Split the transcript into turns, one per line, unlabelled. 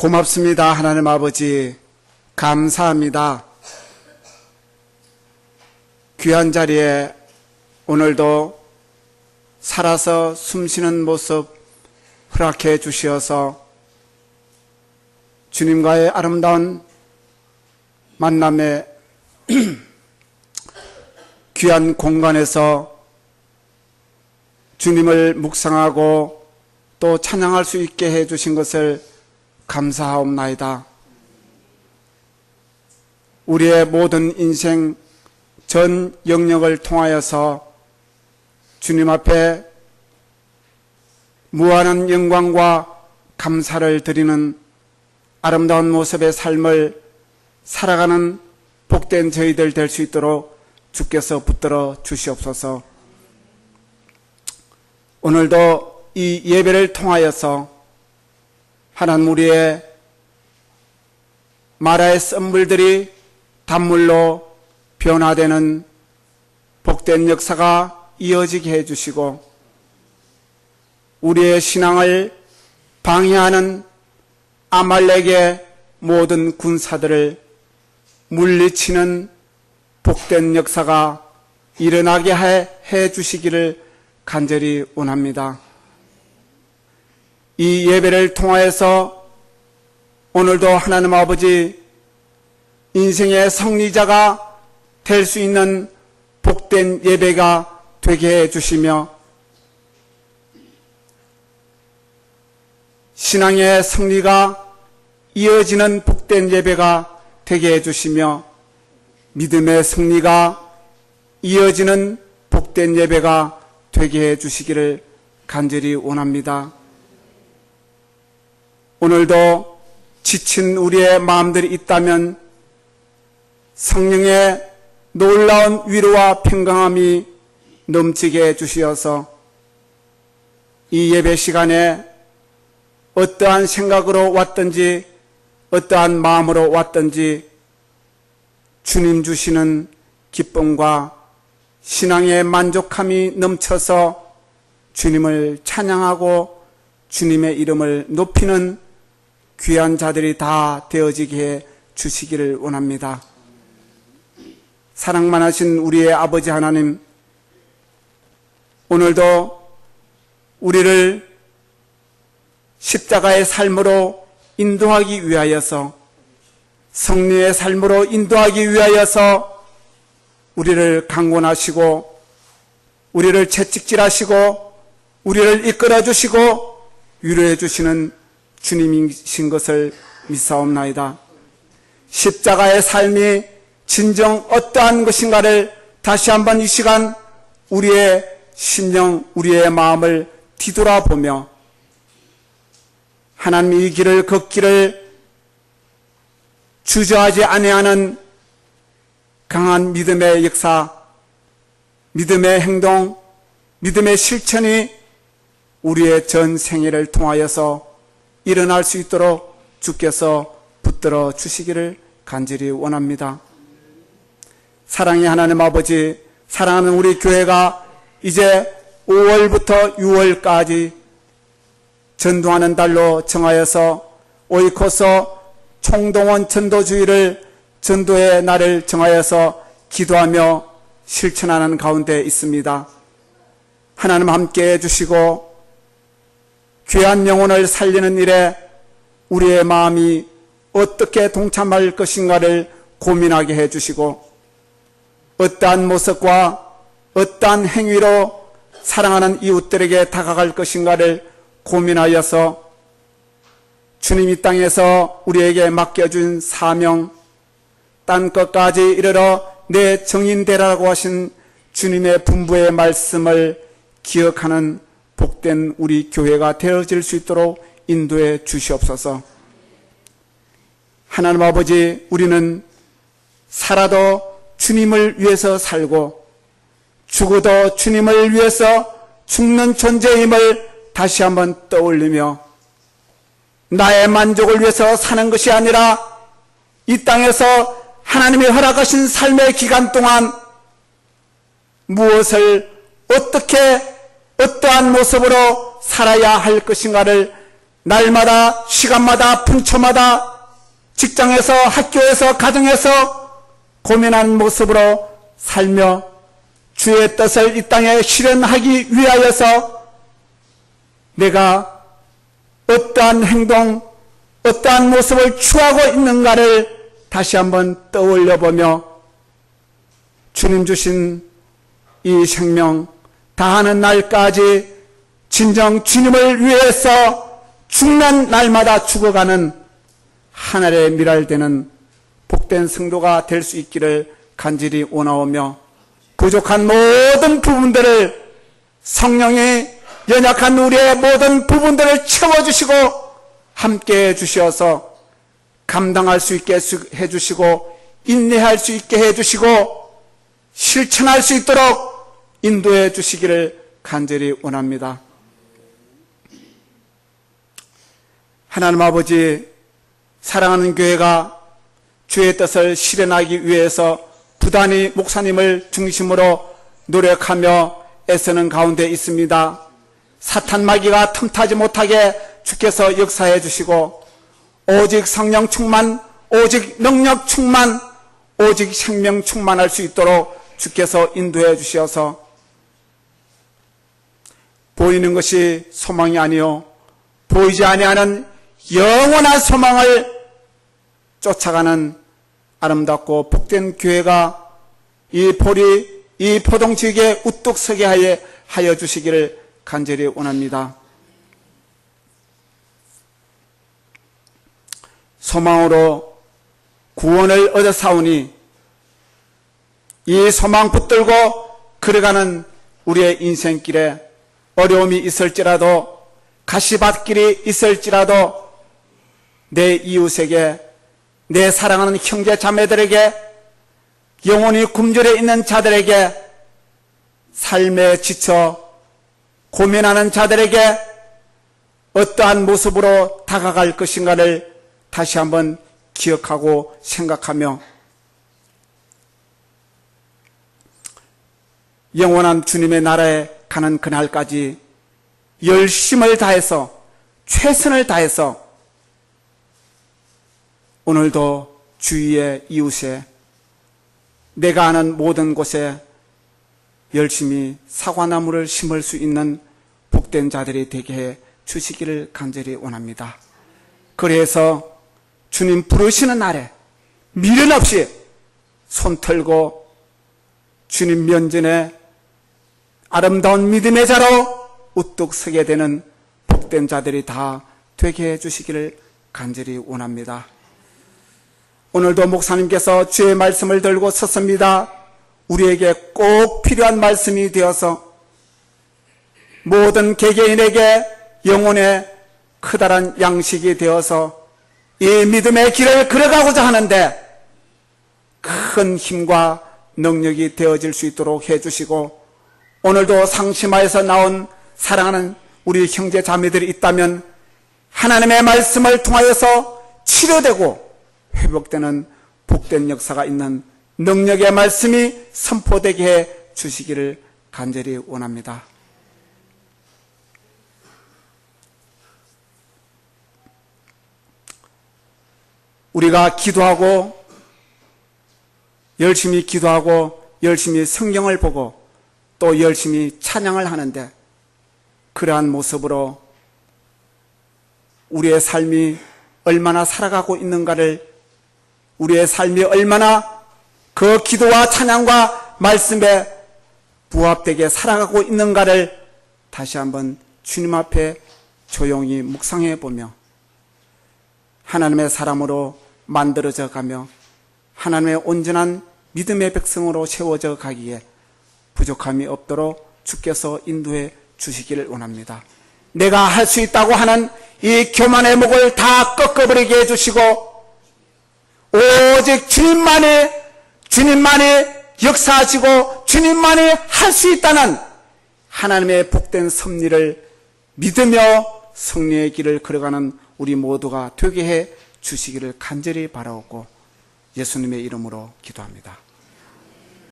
고맙습니다. 하나님 아버지. 감사합니다. 귀한 자리에 오늘도 살아서 숨쉬는 모습 허락해 주시어서 주님과의 아름다운 만남에 귀한 공간에서 주님을 묵상하고 또 찬양할 수 있게 해 주신 것을 감사하옵나이다. 우리의 모든 인생 전 영역을 통하여서 주님 앞에 무한한 영광과 감사를 드리는 아름다운 모습의 삶을 살아가는 복된 저희들 될 수 있도록 주께서 붙들어 주시옵소서. 오늘도 이 예배를 통하여서 하나님 우리의 마라의 썸물들이 단물로 변화되는 복된 역사가 이어지게 해주시고 우리의 신앙을 방해하는 아말렉의 모든 군사들을 물리치는 복된 역사가 일어나게 해, 해 주시기를 간절히 원합니다. 이 예배를 통하여서 오늘도 하나님 아버지 인생의 승리자가 될 수 있는 복된 예배가 되게 해 주시며 신앙의 승리가 이어지는 복된 예배가 되게 해 주시며 믿음의 승리가 이어지는 복된 예배가 되게 해 주시기를 간절히 원합니다. 오늘도 지친 우리의 마음들이 있다면 성령의 놀라운 위로와 평강함이 넘치게 해 주시어서 이 예배 시간에 어떠한 생각으로 왔든지 어떠한 마음으로 왔든지 주님 주시는 기쁨과 신앙의 만족함이 넘쳐서 주님을 찬양하고 주님의 이름을 높이는 귀한 자들이 다 되어지게 해 주시기를 원합니다. 사랑만 하신 우리의 아버지 하나님, 오늘도 우리를 십자가의 삶으로 인도하기 위하여서 성리의 삶으로 인도하기 위하여서 우리를 강권하시고 우리를 채찍질하시고 우리를 이끌어 주시고 위로해 주시는 주님이신 것을 믿사옵나이다. 십자가의 삶이 진정 어떠한 것인가를 다시 한번 이 시간 우리의 심령, 우리의 마음을 뒤돌아보며 하나님 이 길을 걷기를 주저하지 아니하는 강한 믿음의 역사, 믿음의 행동, 믿음의 실천이 우리의 전 생애를 통하여서 일어날 수 있도록 주께서 붙들어 주시기를 간절히 원합니다. 사랑의 하나님 아버지, 사랑하는 우리 교회가 이제 5월부터 6월까지 전도하는 달로 정하여서 오이코서 총동원 전도주의를 전도의 날을 정하여서 기도하며 실천하는 가운데 있습니다. 하나님 함께 해주시고 귀한 영혼을 살리는 일에 우리의 마음이 어떻게 동참할 것인가를 고민하게 해주시고 어떠한 모습과 어떠한 행위로 사랑하는 이웃들에게 다가갈 것인가를 고민하여서 주님 이 땅에서 우리에게 맡겨준 사명, 딴 것까지 이르러 내 정인 되라고 하신 주님의 분부의 말씀을 기억하는 복된 우리 교회가 되어질 수 있도록 인도해 주시옵소서. 하나님 아버지, 우리는 살아도 주님을 위해서 살고 죽어도 주님을 위해서 죽는 존재임을 다시 한번 떠올리며 나의 만족을 위해서 사는 것이 아니라 이 땅에서 하나님이 허락하신 삶의 기간 동안 무엇을 어떻게 어떠한 모습으로 살아야 할 것인가를 날마다 시간마다 분초마다 직장에서 학교에서 가정에서 고민하는 모습으로 살며 주의 뜻을 이 땅에 실현하기 위하여서 내가 어떠한 행동, 어떠한 모습을 취하고 있는가를 다시 한번 떠올려 보며 주님 주신 이 생명 다하는 날까지 진정 주님을 위해서 죽는 날마다 죽어가는 하늘의 미랄되는 복된 성도가 될 수 있기를 간절히 원하오며 부족한 모든 부분들을 성령이 연약한 우리의 모든 부분들을 채워주시고 함께 해주셔서 감당할 수 있게 해주시고 인내할 수 있게 해주시고 실천할 수 있도록 인도해 주시기를 간절히 원합니다. 하나님 아버지 사랑하는 교회가 주의 뜻을 실현하기 위해서 부단히 목사님을 중심으로 노력하며 애쓰는 가운데 있습니다. 사탄 마귀가 틈타지 못하게 주께서 역사해 주시고 오직 성령 충만, 오직 능력 충만, 오직 생명 충만할 수 있도록 주께서 인도해 주셔서 보이는 것이 소망이 아니요 보이지 아니하는 영원한 소망을 쫓아가는 아름답고 복된 교회가 이 보리 이 포동지에 우뚝 서게 하여 주시기를 간절히 원합니다. 소망으로 구원을 얻어 사오니 이 소망 붙들고 걸어가는 우리의 인생길에 어려움이 있을지라도 가시밭길이 있을지라도 내 이웃에게 내 사랑하는 형제 자매들에게 영혼이 굶주려 있는 자들에게 삶에 지쳐 고민하는 자들에게 어떠한 모습으로 다가갈 것인가를 다시 한번 기억하고 생각하며 영원한 주님의 나라에 가는 그날까지 열심을 다해서 최선을 다해서 오늘도 주위의 이웃에 내가 아는 모든 곳에 열심히 사과나무를 심을 수 있는 복된 자들이 되게 해 주시기를 간절히 원합니다. 그래서 주님 부르시는 날에 미련 없이 손 털고 주님 면전에 아름다운 믿음의 자로 우뚝 서게 되는 복된 자들이 다 되게 해 주시기를 간절히 원합니다. 오늘도 목사님께서 주의 말씀을 들고 섰습니다. 우리에게 꼭 필요한 말씀이 되어서 모든 개개인에게 영혼의 크다란 양식이 되어서 이 믿음의 길을 걸어가고자 하는데 큰 힘과 능력이 되어질 수 있도록 해주시고 오늘도 상심하에서 나온 사랑하는 우리 형제 자매들이 있다면 하나님의 말씀을 통하여서 치료되고 회복되는 복된 역사가 있는 능력의 말씀이 선포되게 해 주시기를 간절히 원합니다. 우리가 기도하고 열심히 기도하고 열심히 성경을 보고 또 열심히 찬양을 하는데 그러한 모습으로 우리의 삶이 얼마나 살아가고 있는가를 우리의 삶이 얼마나 그 기도와 찬양과 말씀에 부합되게 살아가고 있는가를 다시 한번 주님 앞에 조용히 묵상해 보며 하나님의 사람으로 만들어져 가며 하나님의 온전한 믿음의 백성으로 세워져 가기에 부족함이 없도록 주께서 인도해 주시기를 원합니다. 내가 할 수 있다고 하는 이 교만의 목을 다 꺾어버리게 해주시고 오직 주님만이 주님만이 역사하시고 주님만이 할 수 있다는 하나님의 복된 섭리를 믿으며 승리의 길을 걸어가는 우리 모두가 되게 해 주시기를 간절히 바라옵고 예수님의 이름으로 기도합니다.